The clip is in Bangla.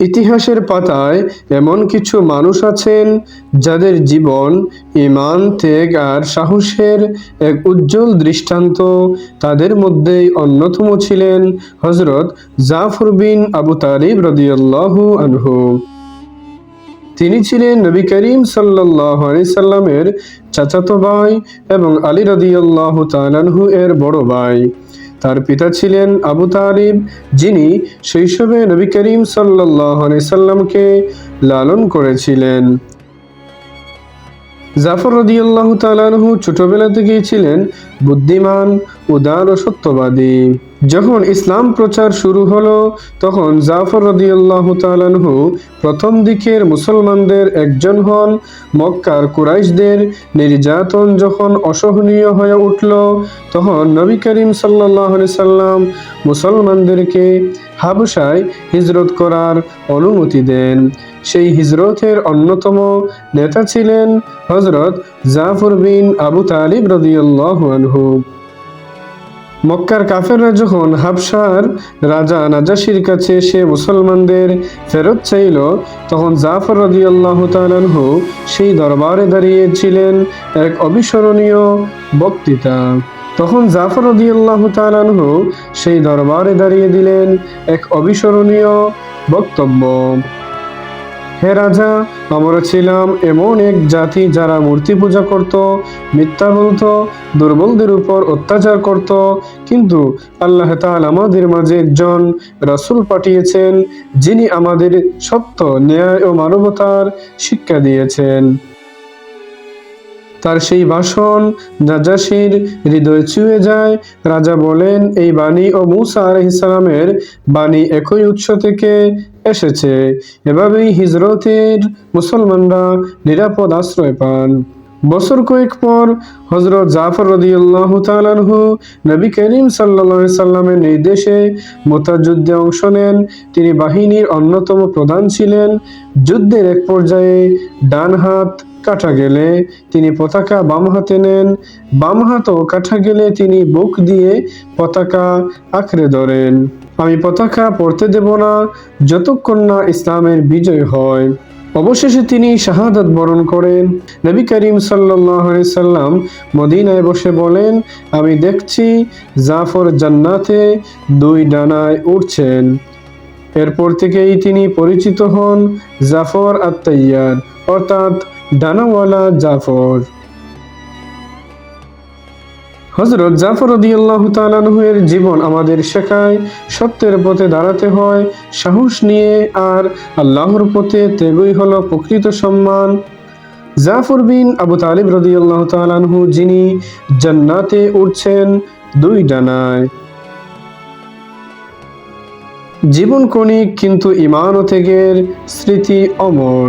ইতিহাসের পাতায় এমন কিছু মানুষ আছেন যাদের জীবন ইমান ত্যাগ আর সাহসের এক উজ্জ্বল দৃষ্টান্ত। তাদের মধ্যেই অন্যতম ছিলেন হজরত জাফর বিন আবু তালিব রদিয়াল্লাহু আনহু। তিনি ছিলেন নবী করিম সাল্লাহ সাল্লামের চাচাতো ভাই এবং আলী রদিয়াল্লাহ তালানহু এর বড় ভাই। তার পিতা ছিলেন আবু তালিব, যিনি শৈশবে নবী করিম সাল্লাহ লালন করেছিলেন। জাফর রদিয়াল্লাহ তালানহু ছোটবেলা থেকেই ছিলেন বুদ্ধিমান উদার ও সত্যবাদী যখন ইসলাম প্রচার শুরু হলো, তখন জাফর রদিয়াল্লাহ তালানহু প্রথম দিকের মুসলমানদের একজন হন। মক্কার কুরাইশদের নির্যাতন যখন অসহনীয় হয়ে উঠল, তখন নবী করিম সাল্লাহ সাল্লাম মুসলমানদেরকে হাবসায় হিজরত করার অনুমতি দেন। সেই হিজরতের অন্যতম নেতা ছিলেন হজরত জাফর বিন আবু তালিব রদিয়াল্লাহু আনহু। মক্কার কাফেররা যখন হাবসার রাজা নাজাসির কাছে সে মুসলমানদের ফেরত চাইল, তখন জাফর রদিয়াল্লাহ তালানহু সেই দরবারে দাঁড়িয়েছিলেন এক অবিস্মরণীয় বক্তৃতা। তখন জাফর রদিয়াল্লাহ তালানহু সেই দরবারে দাঁড়িয়ে দিলেন এক অবিস্মরণীয় বক্তব্য। হে রাজা, আমরা ছিলাম এমন এক জাতি যারা মূর্তি পূজা করত, মিথ্যা বলত, দুর্বলদের উপর অত্যাচার করত। কিন্তু আল্লাহ তাল আমাদের মাঝে একজন রাসুল পাঠিয়েছেন, যিনি আমাদের সত্য, ন্যায় ও মানবতার শিক্ষা দিয়েছেন। তার সেই ভাষণ নাজাসির হৃদয় ছুঁয়ে যায়। রাজা বলেন, এই বাণী ও মুসা আলহিসালামের বাণী একই উৎস থেকে এসেছে। এভাবেই হিজরতের মুসলমানরা নিরাপদ আশ্রয় পান। বছর কয়েক পর হজরত জাফর রদিউল্লাহ তালানহু নবী করিম সাল্লা সাল্লামের নির্দেশে মোতাযুদ্ধে অংশ নেন। তিনি বাহিনীর অন্যতম প্রধান ছিলেন। যুদ্ধের এক পর্যায়ে ডান হাত কাটা গেলে তিনি পতাকা বাম হাতে নেন। বাম হাতও কাটা গেলে তিনি বুক দিয়ে পতাকা আঁকড়ে ধরেন। আমি পতাকা পড়তে দেব না, যতক্ষণ না ইসলামের বিজয় হয়। অবশেষে তিনি শাহাদাত বরণ করেন। নবী করিম সাল্লাম মদিনায় বসে বলেন, আমি দেখছি জাফর জান্নাতে দুই ডানায় উঠছেন এরপর থেকেই তিনি পরিচিত হন জাফর আত্মাইয়ার অর্থাৎ ডানাওয়ালা জাফর। হজরত জাফর রদিয়াল্লাহ তালানহুয়ের জীবন আমাদের শেখায়, সত্যের পথে দাঁড়াতে হয়, সাহস নিয়ে, আর আল্লাহর পথে তেগুই হলো প্রকৃত সম্মান। জাফর বিন আবু তালিব রদিয়াল্লাহ তালানহু যিনি জান্নাতে উঠছেন দুই ডানায়। জীবন কণিক কিন্তু ইমান ও ত্যাগের স্মৃতি অমর।